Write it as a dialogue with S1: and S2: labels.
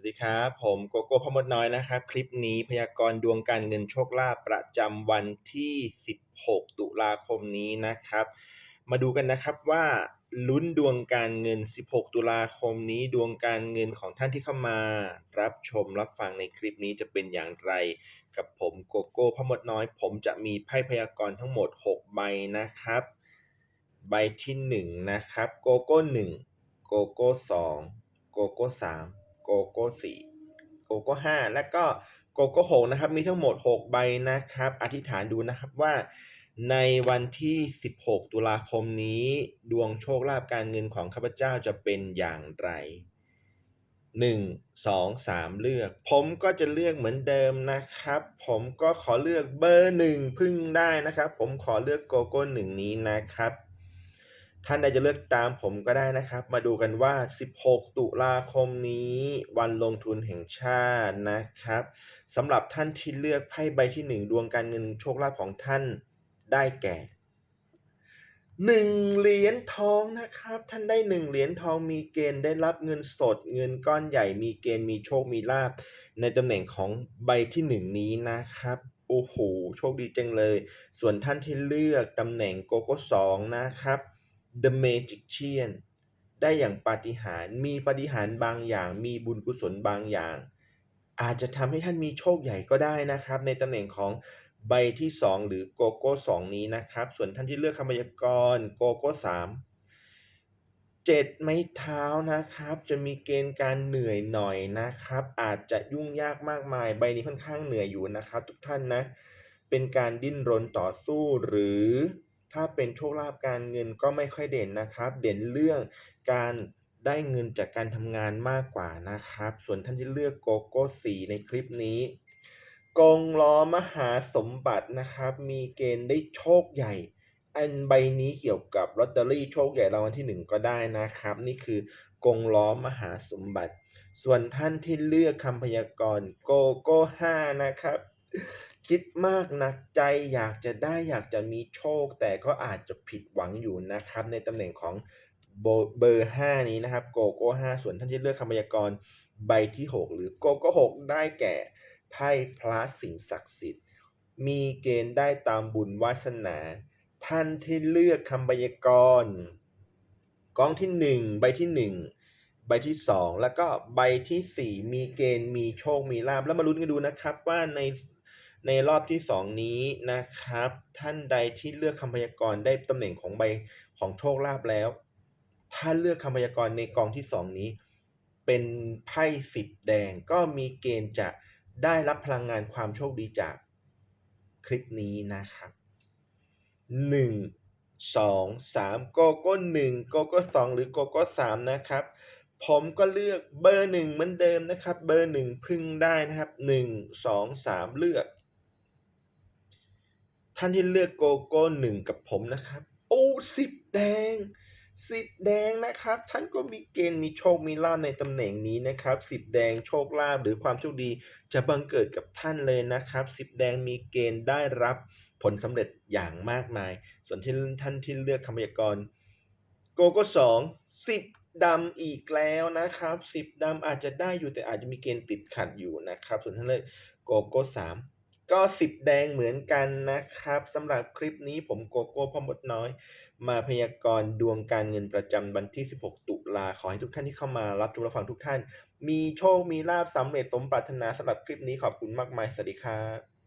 S1: วัสดีครับ ผมโกโก้พมดน้อยนะครับ คลิปนี้พยากรณ์ดวงการเงินโชคลาภประจำวันที่ 16 ตุลาคมนี้นะครับ มาดูกันนะครับว่าลุ้นดวงการเงิน 16 ตุลาคมนี้ดวงการเงินของท่านที่เข้ามา รับชมรับฟังในคลิปนี้จะเป็นอย่างไร กับผมโกโก้พมดน้อย ผมจะมีไพ่พยากรณ์ทั้งหมด 6 ใบนะครับ ใบที่ 1 นะครับ โกโก้1โกโก้2โกโก้3 โกโก้4โกโก้5และก็โกโก้6นะครับ มีทั้งหมด 6 ใบนะครับ อธิษฐานดูนะครับว่าในวันที่ 16 ตุลาคมนี้ ดวงโชคลาภการเงินของข้าพเจ้าจะเป็นอย่างไร 1 2 3 เลือก ผมก็จะเลือกเหมือนเดิมนะครับ ผมก็ขอเลือกเบอร์1พึ่งได้นะครับ ผมขอเลือกโกโก้1นี้นะครับ ท่านใดจะเลือกตามผมก็ได้นะครับ มาดูกันว่า 16 ตุลาคมนี้วันลงทุนแห่งชาตินะครับสำหรับท่านที่เลือกไพ่ใบที่ 1 ดวงการเงินโชคลาภของท่านได้แก่1เหรียญทองนะครับ ท่านได้1เหรียญทองมีเกณฑ์ได้รับเงินสด เงินก้อนใหญ่มีเกณฑ์มีโชคมีลาภในตำแหน่งของใบที่1นี้นะครับโอ้โหโชคดีจังเลย ส่วนท่านที่เลือกตำแหน่งโกโก้2นะครับ The Magician ได้อย่างปาฏิหาริย์มีปาฏิหาริย์บางอย่าง มีบุญกุศลบางอย่าง อาจจะทำให้ท่านมีโชคใหญ่ก็ได้นะครับ ในตำแหน่งของใบที่ 2 หรือโกโก้2นี้นะครับ ส่วนท่านที่เลือกคำพยากรณ์โกโก้3 7ไม้เท้านะครับ จะมีเกณฑ์การเหนื่อยหน่อยนะครับ อาจจะยุ่งยากมากมาย ใบนี้ค่อนข้างเหนื่อยอยู่นะครับ ทุกท่านนะ เป็นการดิ้นรนต่อสู้หรือ ถ้าเป็นโชคลาภการเงินก็ไม่ค่อยเด่นนะครับ เด่นเรื่องการได้เงินจากการทำงานมากกว่านะครับ ส่วนท่านที่เลือกโกโก้4ในคลิปนี้กงล้อมหาสมบัตินะครับ มีเกณฑ์ได้โชคใหญ่ อันใบนี้เกี่ยวกับลอตเตอรี่โชคใหญ่รางวัลที่ 1 ก็ได้นะครับ นี่คือกงล้อมหาสมบัติ ส่วนท่านที่เลือกคำพยากรณ์โกโก้5นะครับ คิดมากหนักใจอยากจะได้อยากจะมีโชค แต่ก็อาจจะผิดหวังอยู่นะครับ ในตำแหน่งของเบอร์ 5 นี้นะครับโกโก้5ส่วนท่านที่เลือกคำพยากรณ์ใบที่ 6 หรือโกโก้6ได้แก่ไพ่พระสิ่งศักดิ์สิทธิ์ มีเกณฑ์ได้ตามบุญวาสนา ท่านที่เลือกคำพยากรณ์กองที่ 1 ใบที่ 1ใบที่ 2 แล้วก็ใบทีสี่4 มีเกณฑ์มีโชคมีลาภแล้วมาลุ้นกันดูนะครับว่าใน ในรอบที่ 2 นี้นะครับ ท่านใดที่เลือกคำพยากรณ์ได้ตำแหน่งของใบของโชคลาภแล้ว ถ้าเลือกคำพยากรณ์ในกองที่ 2 นี้ เป็นไพ่สิบแดงก็มีเกณฑ์จะได้รับพลังงานความโชคดีจากคลิปนี้นะครับ1 2 3โกโก้1โกโก้2หรือโกโก้3นะครับ ผมก็เลือกเบอร์1เหมือนเดิมนะครับ เบอร์1พึ่งได้นะครับ1 2 3เลือก ท่านที่เลือกโกโก้1กับผมนะครับ โอ้สิบแดงสิบแดงนะครับ ท่านก็มีเกณฑ์มีโชคมีลาภในตำแหน่งนี้นะครับสิบแดงโชคลาภหรือความโชคดีจะบังเกิดกับท่านเลยนะครับสิบแดงมีเกณฑ์ได้รับผลสำเร็จอย่างมากมาย ส่วนที่ท่านที่เลือกคำพยากรณ์โกโก้สองสิบดำอีกแล้วนะครับสิบดำอาจจะได้อยู่แต่อาจจะมีเกณฑ์ติดขัดอยู่นะครับ ส่วนท่านเลือกโกโก้สาม ก็สิบแดงเหมือนกันนะครับสำหรับคลิปนี้ผมโกโก้พ่อมดน้อย มาพยากรณ์ดวงการเงินประจำวันที่ 16 ตุลาขอให้ทุกท่านที่เข้ามารับชมรับฟังทุกท่าน มีโชค มีลาบสำเร็จสมปรารถนาสำหรับคลิปนี้ขอบคุณมากมาย สวัสดีครับ